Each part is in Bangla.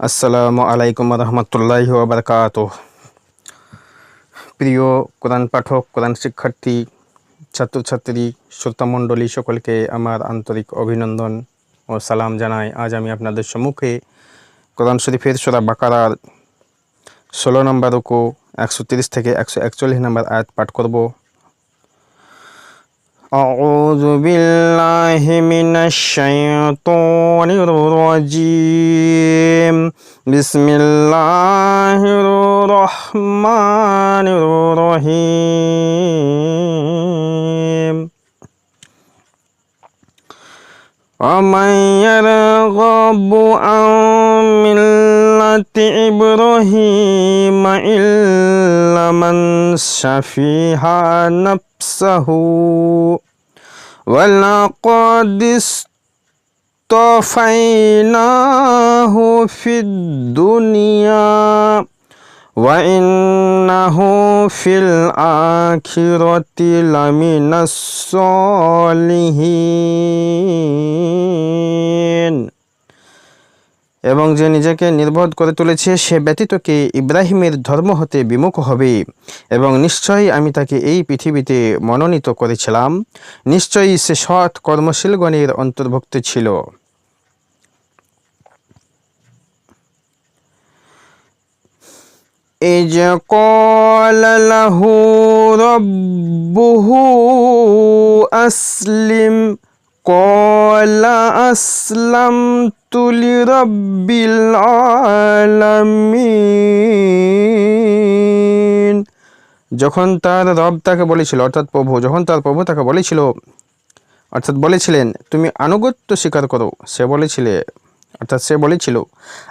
আসসালামু আলাইকুম রহমতুল্লাহ বারকাত প্রিয় কোরআন পাঠক, কোরআন শিক্ষার্থী, ছাত্রছাত্রী, শ্রোতামণ্ডলী সকলকে আমার আন্তরিক অভিনন্দন ও সালাম জানাই। আজ আমি আপনাদের সম্মুখে কোরআন শরীফের সোরা বাকারার ষোলো নম্বর রুকু, একশো তিরিশ থেকে একশো একচল্লিশ নম্বর আয়াত পাঠ করব। أعوذ بالله من الشيطان الرجيم. بسم الله الرحمن الرحيم. ومن يرغب عن ملة إبراهيم إلا من شفيها نفسه ولقد اصطفيناه في الدنيا وإنه في الآخرة لمن الصالحين এবং যে নিজেকে নির্বোধ করে তুলেছে সে ব্যতীতকে ইব্রাহিমের ধর্ম হতে বিমুখ হবে এবং নিশ্চয়ই আমি তাকে এই পৃথিবীতে মনোনীত করেছিলাম নিশ্চয়ই সে সৎ কর্মশীলগণের অন্তর্ভুক্ত ছিল إذ قال له ربه أسلم কলা আসলাম তুলি রব্বিল আলামিন। যখন তার রব তাকে বলেছিল, অর্থাৎ প্রভু, যখন তার প্রভু তাকে বলেছিল, অর্থাৎ বলেছিলেন, তুমি আনুগত্য স্বীকার করো। সে বলেছিলে, অর্থাৎ সে বলেছিল,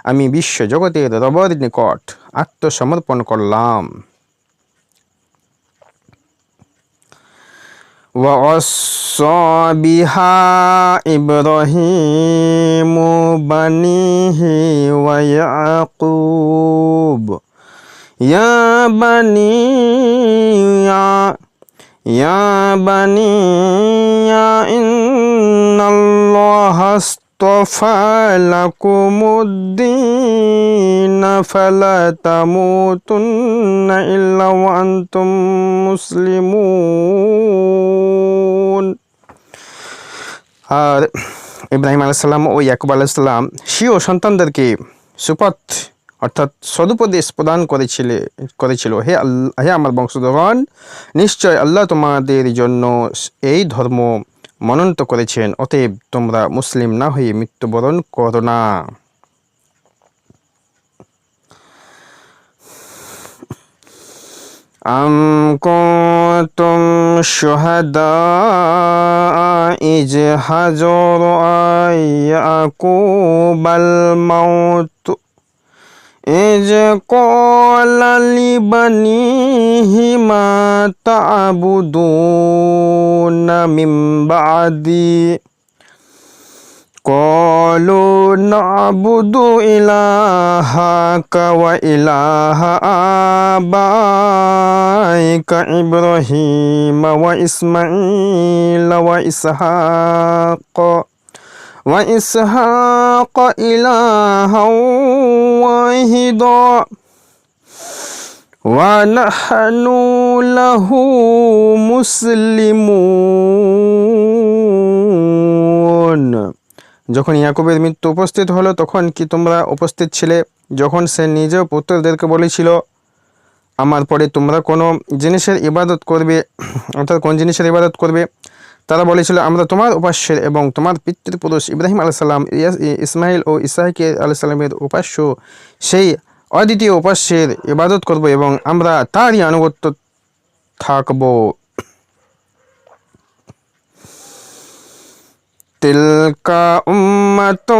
আমি বিশ্ব জগতের রবর নিকট আত্মসমর্পণ করলাম। ووصى بها إبراهيم بنيه ويعقوب يا بني يا بني إن الله اصطفى لكم الدين فلا تموتن إلا وأنتم مسلمون আর ইব্রাহিম আলাইসাল্লাম ও ইয়াকুব আলাইসাল্লাম স্বীয় সন্তানদেরকে সুপথ অর্থাৎ সদুপদেশ প্রদান করেছিল করেছিল হে আল্লাহ হে আমার বংশধরগণ নিশ্চয় আল্লাহ তোমাদের জন্য এই ধর্ম মনন্ত করেছেন অতএব তোমরা মুসলিম না হয়ে মৃত্যুবরণ করো না أم كنتم شهداء إذ حجر يعقوب الموت إذ قال لبنيه ما تعبدون من بعدي قالوا نعبد إلهك وإله آبائك إبراهيم وإسماعيل وإسحاق وإسحاق إلها واحدا ونحن له مسلمون যখন ইয়াকুবের মৃত্যু উপস্থিত হলো তখন কি তোমরা উপস্থিত ছিলে যখন সে নিজেও পুত্রদেরকে বলেছিল আমার পরে তোমরা কোনো জিনিসের ইবাদত করবে অর্থাৎ কোন জিনিসের ইবাদত করবে তারা বলেছিল আমরা তোমার উপাস্যের এবং তোমার পিতৃপুরুষ ইব্রাহিম আলাইসাল্লাম ইসমাইল ও ইসাহিকে আলাইসাল্লামের উপাস্য সেই অদ্বিতীয় উপাস্যের ইবাদত করব এবং আমরা তারই আনুগত্য থাকব تلك أمة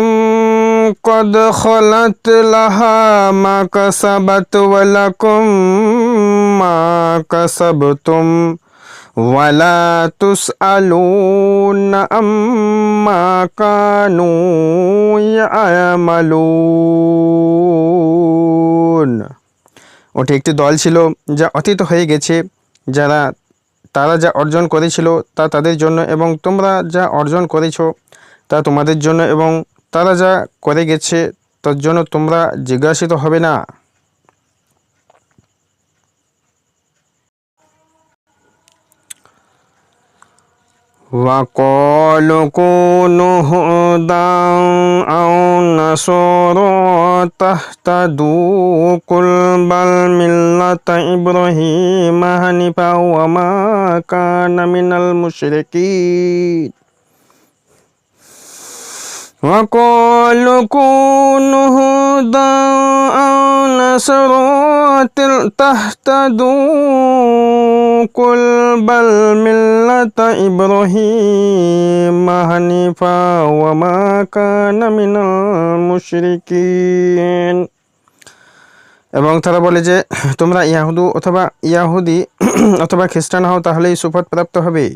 قد خلت لها ما كسبت ولكم ما كسبتم ওয়ালাতুস আলুন আম্মা কানু আমালুন ওটি একটি দল ছিল যা অতীত হয়ে গেছে, যারা, তারা যা অর্জন করেছিল তা তাদের জন্য এবং তোমরা যা অর্জন করেছ তা তোমাদের জন্য এবং তারা যা করে গেছে তার জন্য তোমরা জিজ্ঞাসিত হবে না। وقالوا كونوا هودا أو نصارى تهتدوا قل بل ملة إبراهيم حنيفا وما كان من المشركين. وقالوا كونوا هودا أو نصارى تهتدوا কুল বল মিল্লাত ইব্রাহিম হানিফা ওয়া মা কানা এবং তারা বলে যে, তোমরা ইয়াহুদু অথবা ইয়াহুদি অথবা খ্রিস্টান হও, তাহলেই সুফত প্রাপ্ত হবে।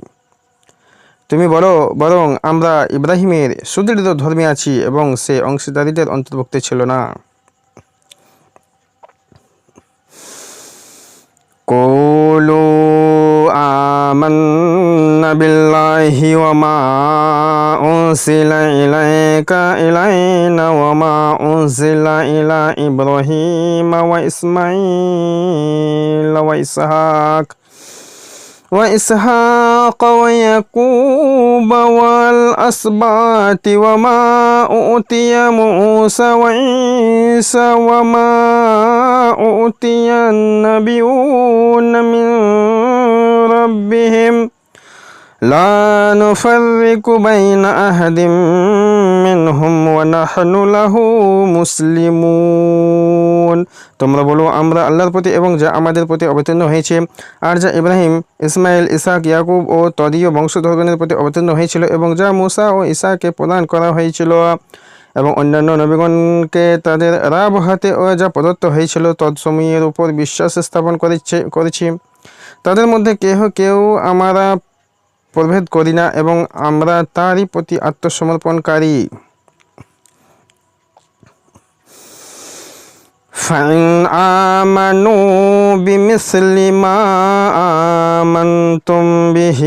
তুমি বলো, বরং আমরা ইব্রাহিমের সুদৃঢ় ধর্মে আছি এবং সে অংশীদারিদের অন্তর্ভুক্ত ছিল না। কোলো آمنا بالله وما أنزل إليك إلينا وما أنزل إلى إبراهيم وإسماعيل وإسحاق وإسحاق ويعقوب والأسباط وما أوتي موسى وعيسى وما أوتي النبيون من ربهم. لا نفرق بين أحد منهم ونحن له مسلمون. তোমরা বলো, আমরা আল্লাহর প্রতি এবং যা আমাদের প্রতি অবতীর্ণ হয়েছে। আর যা ইব্রাহিম, ইসমাইল ইসাক ইয়াকুব ও তদীয় বংশধরগণের প্রতি অবতীর্ণ হয়েছিল এবং যা মুসা ও ইসাকে প্রদান করা হয়েছিল এবং অন্যান্য নবীগণকে তাদের রাব হাতে ও যা প্রদত্ত হয়েছিল তৎসময়ের উপর বিশ্বাস স্থাপন করেছে, করেছি। তাদের মধ্যে কেহ, কেউ আমরা প্রভেদ করি না এবং আমরা তারই প্রতি আত্মসমর্পণকারী। فإن آمنوا بمثل ما آمنتم به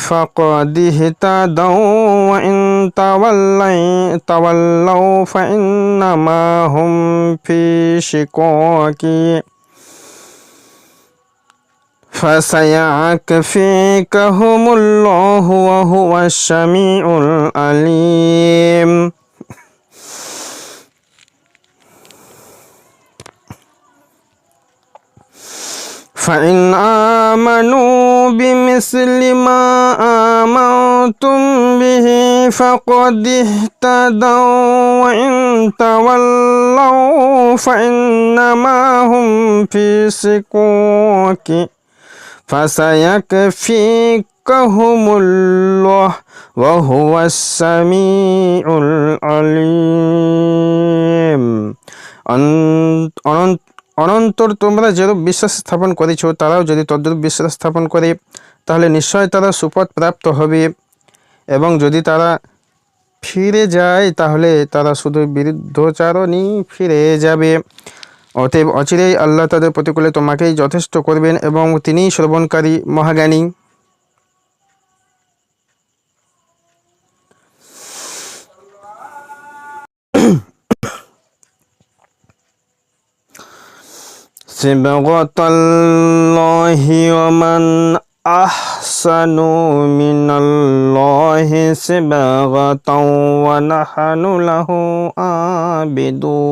فقد اهتدوا وإن تولوا فإنما هم في شقاق فسيكفيكهم الله وهو السميع العليم. فإن آمنوا بمثل ما آمنتم به فقد اهتدوا وإن تولوا فإنما هم في سكوك فسيكفيكهم الله وهو السميع العليم. أنت অনন্তর তোমরা যেরূপ বিশ্বাস স্থাপন করেছ, তারাও যদি তদ্রূপ বিশ্বাস স্থাপন করে, তাহলে নিশ্চয় তারা সুপথ প্রাপ্ত হবে। এবং যদি তারা ফিরে যায়, তাহলে তারা শুধু বিরুদ্ধচারণই ফিরে যাবে। অতএব অচিরেই আল্লাহ তাদের প্রতিকূলে তোমাকেই যথেষ্ট করবেন এবং তিনিই শ্রবণকারী মহাজ্ঞানী। صبغة الله ومن أحسن من الله صبغة ونحن له عابدون.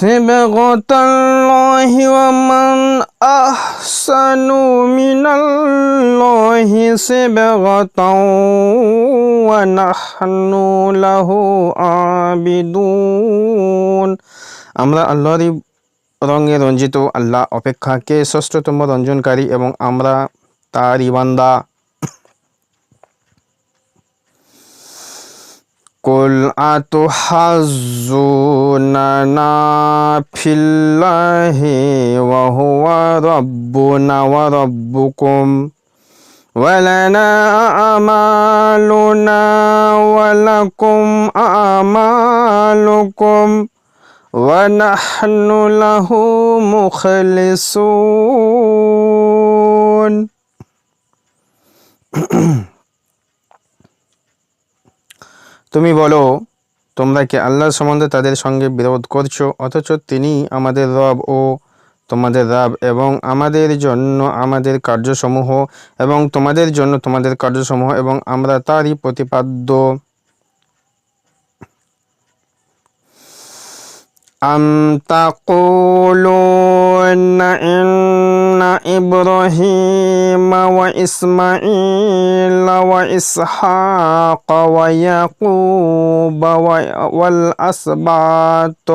صبغة الله ومن أحسن من الله صبغة ونحن له عابدون আমরা আল্লাহরই রঙে রঞ্জিত আল্লাহ অপেক্ষাকে ষষ্ঠতম রঞ্জনকারী এবং আমরা তারই বান্দা قل أتحزوننا في الله وهو ربنا وربكم ولنا أعمالنا ولكم أعمالكم ونحن له مخلصون তুমি বলো তোমরা কি আল্লাহর সম্বন্ধে তাদের সঙ্গে বিরোধ করছো অথচ তিনি আমাদের রব ও তোমাদের রব এবং আমাদের জন্য আমাদের কার্যসমূহ এবং তোমাদের জন্য তোমাদের কার্যসমূহ এবং আমরা তারই প্রতিপাদ্য أم تقولون إن إبراهيم وإسماعيل وإسحاق ويعقوب و- والأسباط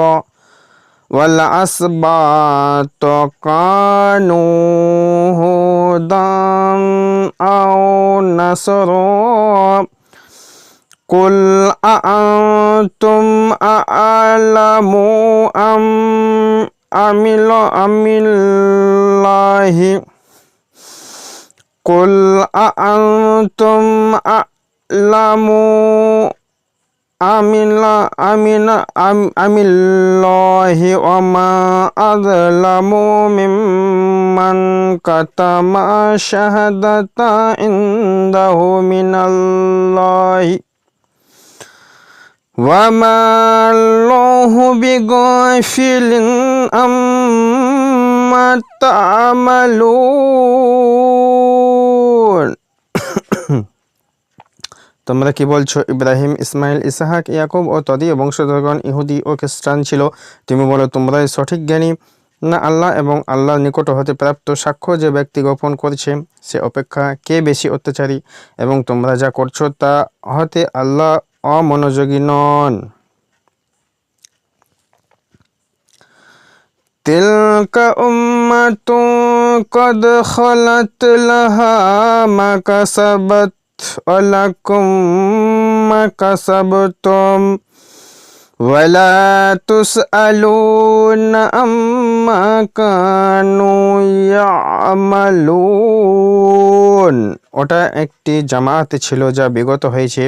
والأسباط كانوا هودا أو نصرا قل أأنتم أعلم أم أم أم الله؟ قل أأنتم أعلم أم ال- أم ال- أم- أم الله وما أظلم ممن كتم شهادة عنده من الله وما الله بغافل أما تعملون তোমরা কি বলছো ইব্রাহিম ইসমাইল ইসাহাক ইয়াকুব ও তদীয় বংশধরগণ ইহুদি ও খ্রিস্টান ছিল তুমি বলো তোমরাই সঠিক জ্ঞানী না আল্লাহ এবং আল্লাহর নিকট হতে প্রাপ্ত সাক্ষ্য যে ব্যক্তি গোপন করছে সে অপেক্ষা কে বেশি অত্যাচারী এবং তোমরা যা করছো তা হতে আল্লাহ অমনোযোগী নন تلك أمة قد خلت لها ما كسبت ولكم ما كسبتم ولا تسألون عما كانوا يعملون ওটা একটি জামাত ছিল যা বিগত হয়েছে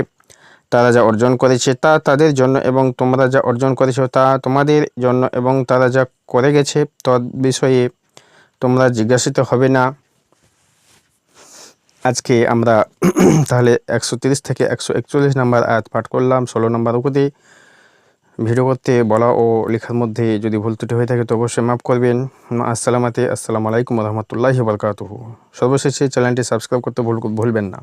তারা যা অর্জন করেছে তা তাদের জন্য এবং তোমরা যা অর্জন করেছো তা তোমাদের জন্য এবং তারা যা করে গেছে তদ বিষয়ে তোমরা জিজ্ঞাসিত হবে না আজকে আমরা তাহলে একশো থেকে একশো একচল্লিশ নাম্বার আয়াত পাঠ করলাম, ষোলো নম্বর অবধি ভিডিও করতে, বলা ও লেখার মধ্যে যদি ভুল ত্রুটি হয়ে থাকে তো অবশ্যই মাফ করবেন। আসসালামাতে, আসসালামু আলাইকুম রহমতুল্লাহি বরকাতুহু। সর্বশেষে চ্যানেলটি সাবস্ক্রাইব করতে ভুল, ভুলবেন না।